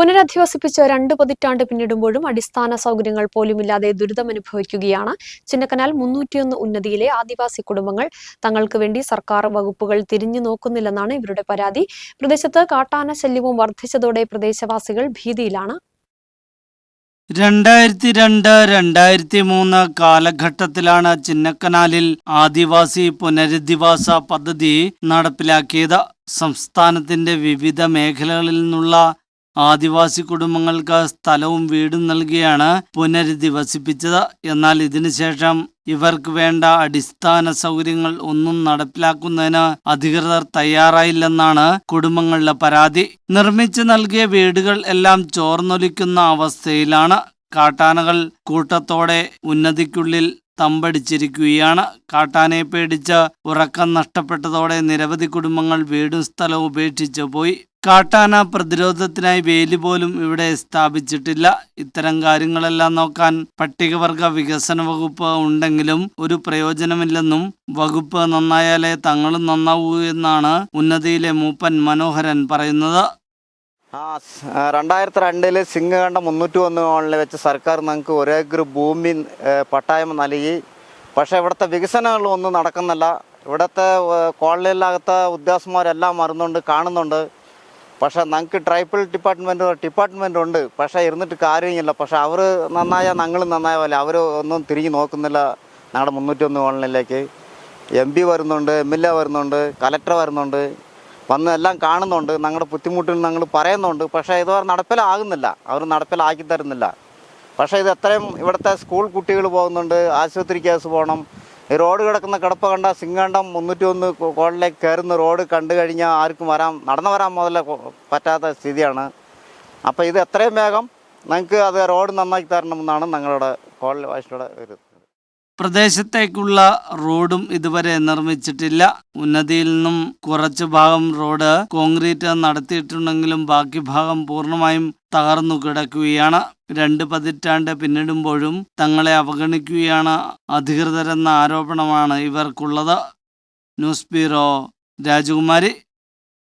പുനരധിവസിപ്പിച്ച് രണ്ട് പതിറ്റാണ്ട് പിന്നിടുമ്പോഴും അടിസ്ഥാന സൗകര്യങ്ങൾ പോലുമില്ലാതെ ദുരിതമനുഭവിക്കുകയാണ് ചിന്നക്കനാൽ മുന്നൂറ്റിയൊന്ന് ഉന്നതിയിലെ ആദിവാസി കുടുംബങ്ങൾ തങ്ങൾക്ക് വേണ്ടി സർക്കാർ വകുപ്പുകൾ തിരിഞ്ഞു നോക്കുന്നില്ലെന്നാണ് ഇവരുടെ പരാതി. പ്രദേശത്ത് കാട്ടാന ശല്യവും വർദ്ധിച്ചതോടെ പ്രദേശവാസികൾ ഭീതിയിലാണ്. രണ്ടായിരത്തി രണ്ട് രണ്ടായിരത്തി മൂന്ന് കാലഘട്ടത്തിലാണ് ചിന്നക്കനാലിൽ ആദിവാസി പുനരധിവാസ പദ്ധതി നടപ്പിലാക്കിയത്. സംസ്ഥാനത്തിന്റെ വിവിധ മേഖലകളിൽ നിന്നുള്ള ആദിവാസി കുടുംബങ്ങൾക്ക് സ്ഥലവും വീടും നൽകിയാണ് പുനരധിവസിപ്പിച്ചത്. എന്നാൽ ഇതിനുശേഷം ഇവർക്ക് വേണ്ട അടിസ്ഥാന സൗകര്യങ്ങൾ ഒന്നും നടപ്പിലാക്കുന്നതിന് അധികൃതർ തയ്യാറായില്ലെന്നാണ് കുടുംബങ്ങളുടെ പരാതി. നിർമ്മിച്ചു നൽകിയ വീടുകൾ എല്ലാം ചോർന്നൊലിക്കുന്ന അവസ്ഥയിലാണ് കാട്ടാനകൾ കൂട്ടത്തോടെ ഉന്നതിക്കുള്ളിൽ തമ്പടിച്ചിരിക്കുകയാണ്. കാട്ടാനയെ പേടിച്ച് ഉറക്കം നഷ്ടപ്പെട്ടതോടെ നിരവധി കുടുംബങ്ങൾ വീടും സ്ഥലവും ഉപേക്ഷിച്ചു പോയി. കാട്ടാന പ്രതിരോധത്തിനായി വേലി പോലും ഇവിടെ സ്ഥാപിച്ചിട്ടില്ല. ഇത്തരം കാര്യങ്ങളെല്ലാം നോക്കാൻ പട്ടികവർഗ വികസന വകുപ്പ് ഉണ്ടെങ്കിലും ഒരു പ്രയോജനമില്ലെന്നും വകുപ്പ് നന്നായാലേ തങ്ങളും നന്നാവൂ എന്നാണ് ഉന്നതിയിലെ മൂപ്പൻ മനോഹരൻ പറയുന്നത്. ആ രണ്ടായിരത്തി രണ്ടിൽ സിംഗകണ്ഠം മുന്നൂറ്റി ഒന്ന് കോണിൽ വെച്ച് സർക്കാർ ഞങ്ങൾക്ക് ഒരേക്കർ ഭൂമി പട്ടായം നൽകി. പക്ഷേ ഇവിടുത്തെ വികസനങ്ങളൊന്നും നടക്കുന്നില്ല. ഇവിടുത്തെ കോളനിയിലകത്തെ ഉദ്യോഗസ്ഥന്മാരെല്ലാം മറന്നുണ്ട് കാണുന്നുണ്ട്. പക്ഷേ ഞങ്ങൾക്ക് ട്രൈബൽ ഡിപ്പാർട്ട്മെന്റ് ഡിപ്പാർട്ട്മെന്റ് ഉണ്ട് പക്ഷേ ഇരുന്നിട്ട് കാര്യമില്ല. പക്ഷേ അവർ നന്നായാൽ ഞങ്ങൾ നന്നായ പോലെ. അവർ ഒന്നും തിരിഞ്ഞു നോക്കുന്നില്ല ഞങ്ങളുടെ മുന്നൂറ്റി ഒന്ന് കോളനിയിലേക്ക് എം പി വരുന്നുണ്ട് എം എൽ എ വരുന്നുണ്ട് കലക്ടർ വരുന്നുണ്ട്. വന്ന് എല്ലാം കാണുന്നുണ്ട്. ഞങ്ങളുടെ ബുദ്ധിമുട്ടിൽ ഞങ്ങൾ പറയുന്നുണ്ട്. പക്ഷേ ഇതുവരെ നടപ്പിലാകുന്നില്ല. അവർ നടപ്പിലാക്കി തരുന്നില്ല. പക്ഷേ ഇത് എത്രയും ഇവിടുത്തെ സ്കൂൾ കുട്ടികൾ പോകുന്നുണ്ട്. ആശുപത്രി കേസ് പോകണം റോഡ് കിടക്കുന്ന കിടപ്പ് കണ്ട സിംഗണ്ടം മുന്നൂറ്റി ഒന്ന് കോളിലേക്ക് കയറുന്ന റോഡ് കണ്ടു കഴിഞ്ഞാൽ ആർക്കും വരാൻ നടന്നു വരാൻ മുതലേ പറ്റാത്ത സ്ഥിതിയാണ്. അപ്പോൾ ഇത് എത്രയും വേഗം ഞങ്ങൾക്ക് അത് റോഡ് നന്നാക്കി തരണമെന്നാണ് ഞങ്ങളുടെ കോളിൽ വാശിയുടെ ഒരു പ്രദേശത്തേക്കുള്ള റോഡും ഇതുവരെ നിർമ്മിച്ചിട്ടില്ല. ഉന്നതിയിൽ നിന്നും കുറച്ച് ഭാഗം റോഡ് കോൺക്രീറ്റ് നടത്തിയിട്ടുണ്ടെങ്കിലും ബാക്കി ഭാഗം പൂർണമായും തകർന്നു കിടക്കുകയാണ്. രണ്ട് പതിറ്റാണ്ട് പിന്നിടുമ്പോഴും തങ്ങളെ അവഗണിക്കുകയാണ് അധികൃതരെന്ന ആരോപണമാണ് ഇവർക്കുള്ളത്. ന്യൂസ് ബ്യൂറോ രാജകുമാരി.